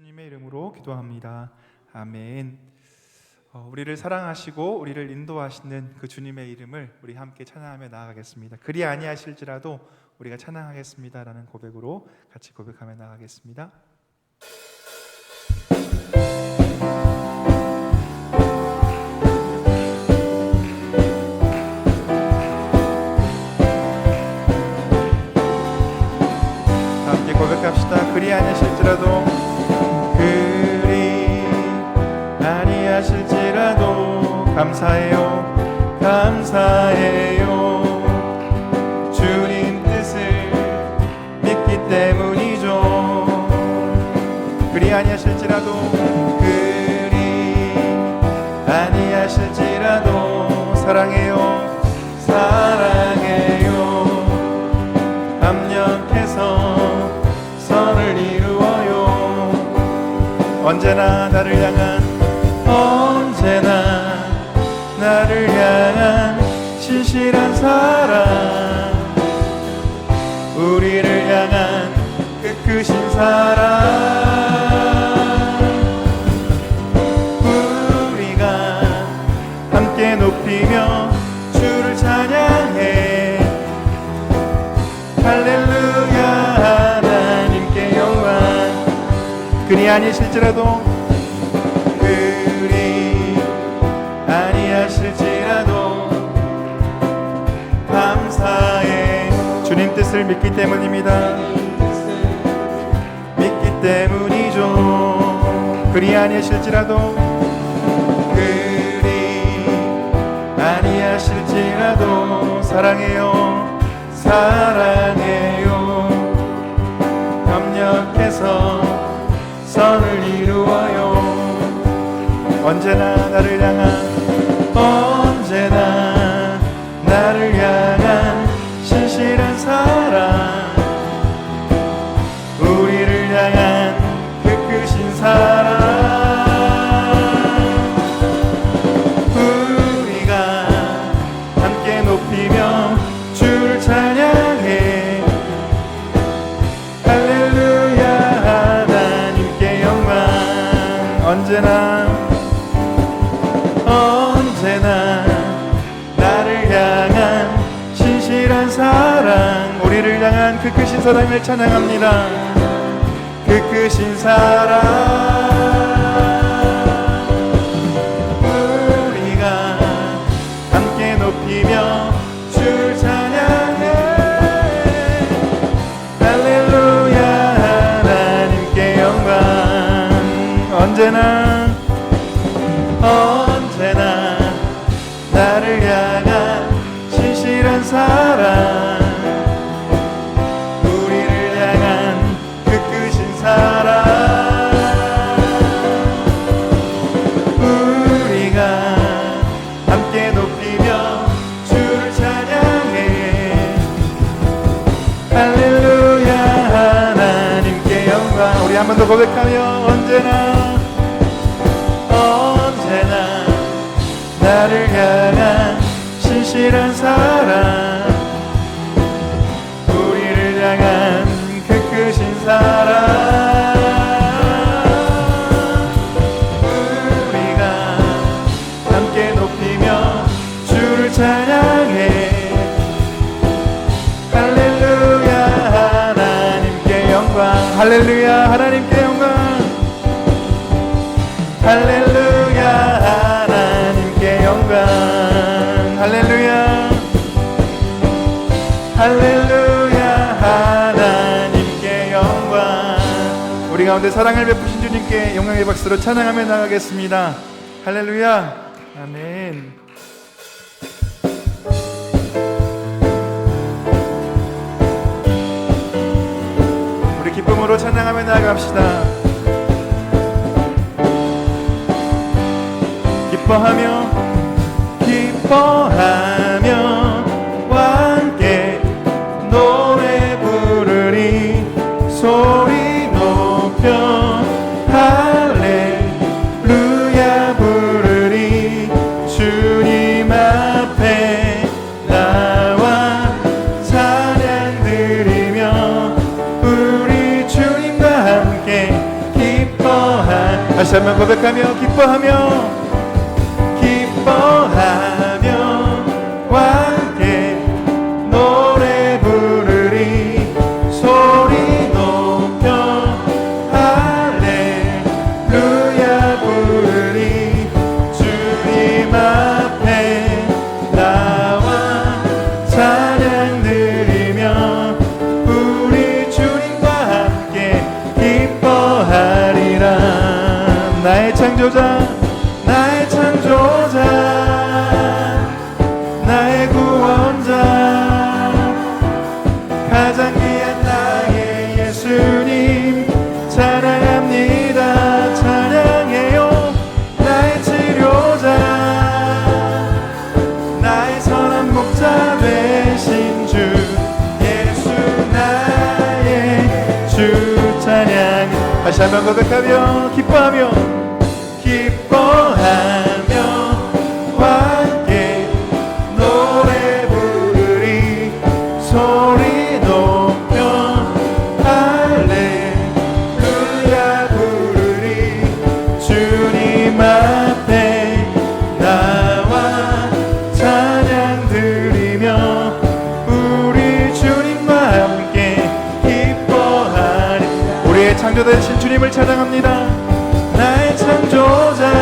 예수님의 이름으로 기도합니다. 아멘. 어, 우리를 사랑하시고 우리를 인도하시는 그 주님의 이름을 우리 함께 찬양하며 나아가겠습니다. 그리 아니하실지라도 우리가 찬양하겠습니다라는 고백으로 같이 고백하며 나아가겠습니다. 그리 아니하실지라도 감사해요. 감사해요. 주님 뜻을 믿기 때문이죠. 그리 아니하실지라도 그리 아니하실지라도 사랑해요. 언제나 나를 향한 언제나 나를 향한 신실한 사랑. 우리를 향한 그 크신 사랑. 우리가 함께 높이며 주를 찬양해. 할렐루야 하나님께 영광. 그리 아니실지라도 뜻을 믿기 때문입니다. 믿기 때문이죠. 그리 아니하실지라도 그리 아니하실지라도 사랑해요. 사랑해요. 협력해서 선을 이루어요. 언제나 나를 향한 사랑 우리를 향한 그 크신 사랑을 찬양합니다. 그 크신 사랑 우리가 함께 높이며 주를 찬양해. 할렐루야 하나님께 영광. 언제나 언 한번더 고백하며 언제나 언제나 나를 향한 신실한 사랑 향한 그 크신 사랑. 우리가 함께 높이며 주를 찬양해. 할렐루야 하나님께 영광. 할렐루야 영광. 우리 가운데 사랑을 베푸신 주님께 영광의 박수로 찬양하며 나가겠습니다. 할렐루야. 아멘. 우리 기쁨으로 찬양하며 나아갑시다. 기뻐하며 기뻐하며 한번 고백하며 기뻐하며 찬양 다시 한번 찬양합니다. 나의 창조자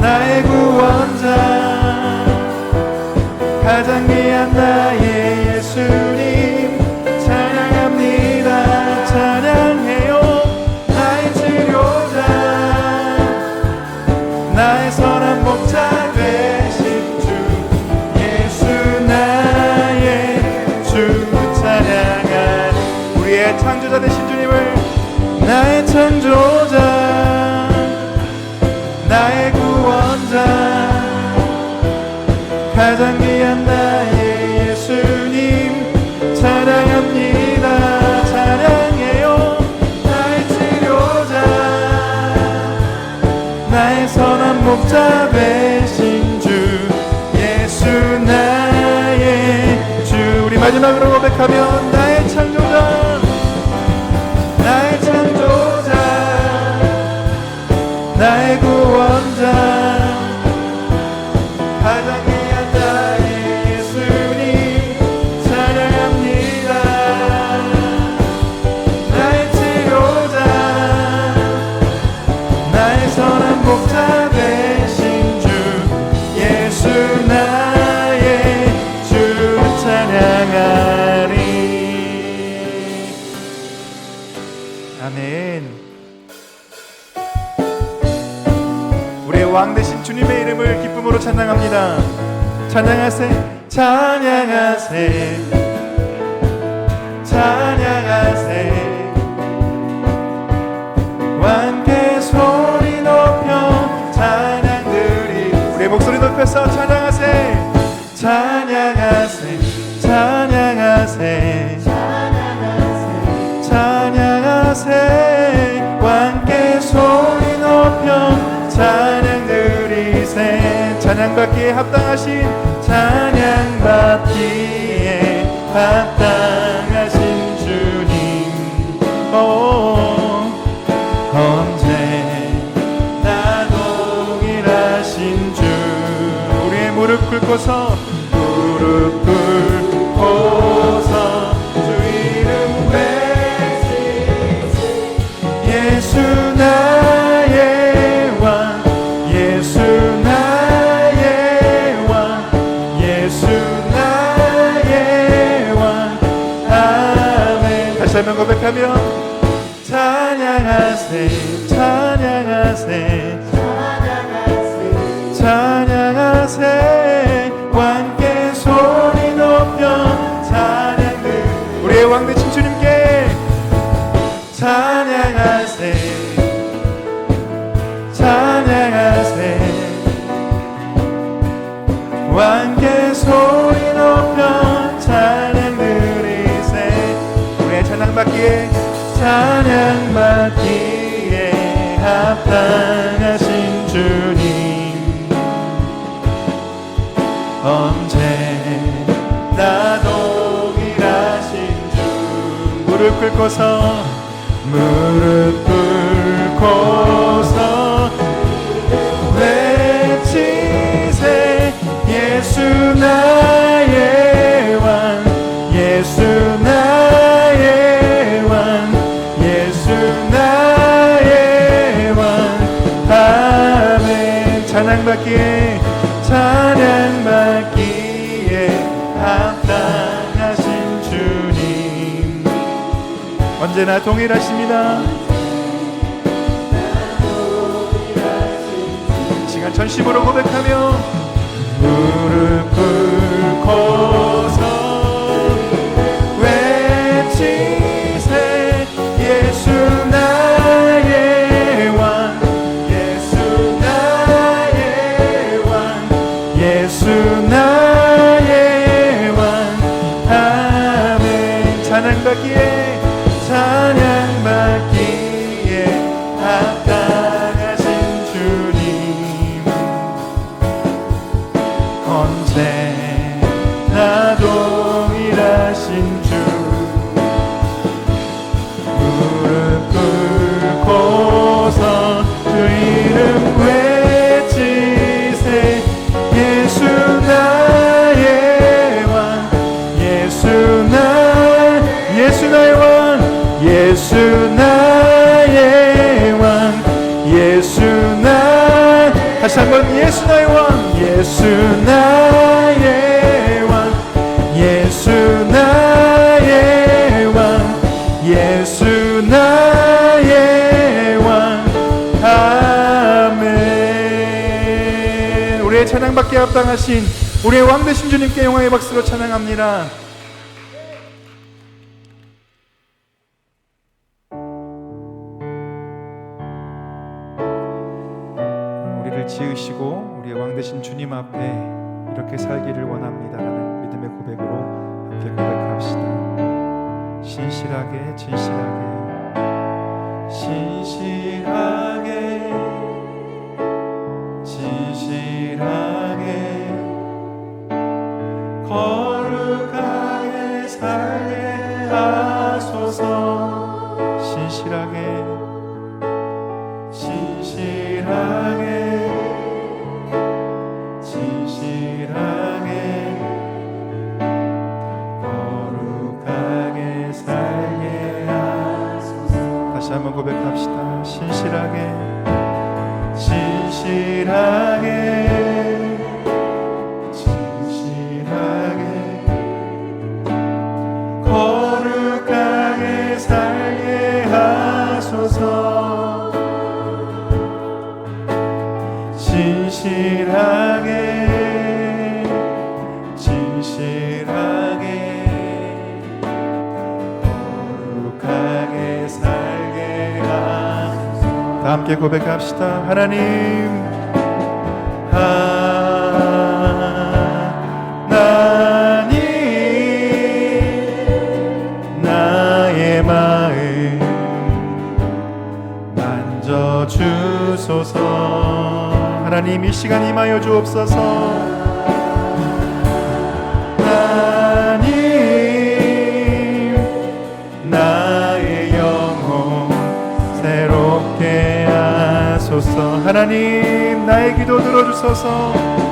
나의 구원자 가장 귀한 나의 예수님 찬양합니다. 찬양해요. 나의 치료자 나의 선한 목자 되신 주 예수 나의 주 찬양한 우리의 창조자 되신 마지막으로 고백하며 주님의 이름을 기쁨으로 찬양합니다. 찬양하세 찬양하세. 찬양하세. 왕께 소리 높여 찬양들이 우리의 목소리 높여서 찬양하세. 찬양 받기에 합당하신 찬양 받기에 합당하신 주님. 오 언제나 동일하신 주. 우리의 무릎 꿇고서 무릎 꿇고서 주 이름 외치시 예수 나 고백하며 찬양받기에 합당하신 주님. 언제나 동일하신 주? 무릎 꿇고서 무릎 꿇 언제나 동일하십니다. 시간 전심으로 고백하며 무릎 꿇 언제나 동 예수 나의 왕 예수 나의 왕 예수 나의 왕. 아멘. 우리의 찬양받기에 합당하신 우리의 왕 되신 주님께 영광의 박수로 찬양합니다. 지으시고 되신 주님 앞에 이렇게 살기를 원합니다라는 믿음의 고백으로 함께 고백합시다. 신실하게 진실하게 신실하게 하 다 함께 고백합시다. 하나님. 하나님 나의 마음 만져 주소서. 하나님 이 시간 임하여 주옵소서. 하나님 나의 영혼 새롭게 하소서. 하나님 나의 기도 들어주소서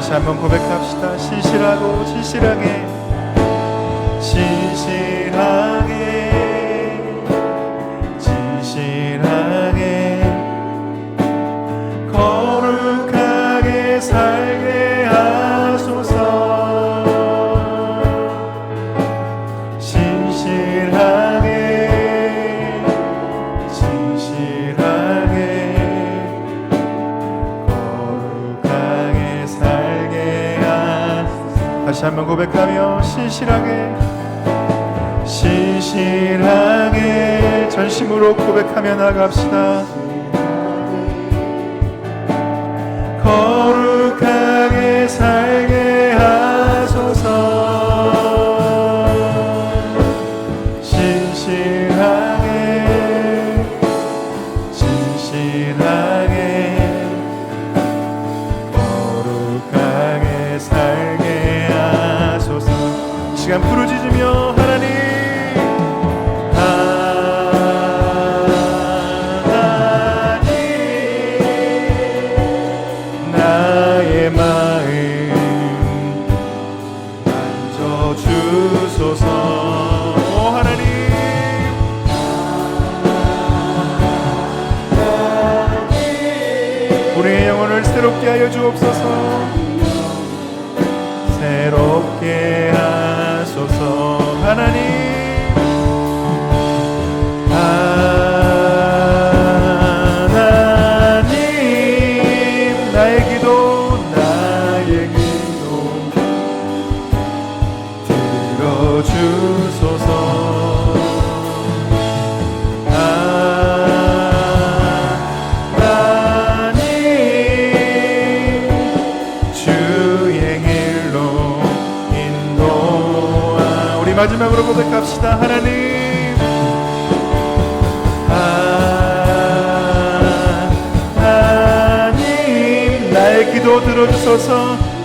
다시 한번 고백합시다. 신실하고 진실하게. 진실하게 다시 한번 고백하며 신실하게 신실하게 전심으로 고백하며 나갑시다 시간 부르짖으며 하나님 고백합시다. 하나님. 아, 하나님 나의 기도 들어주소서.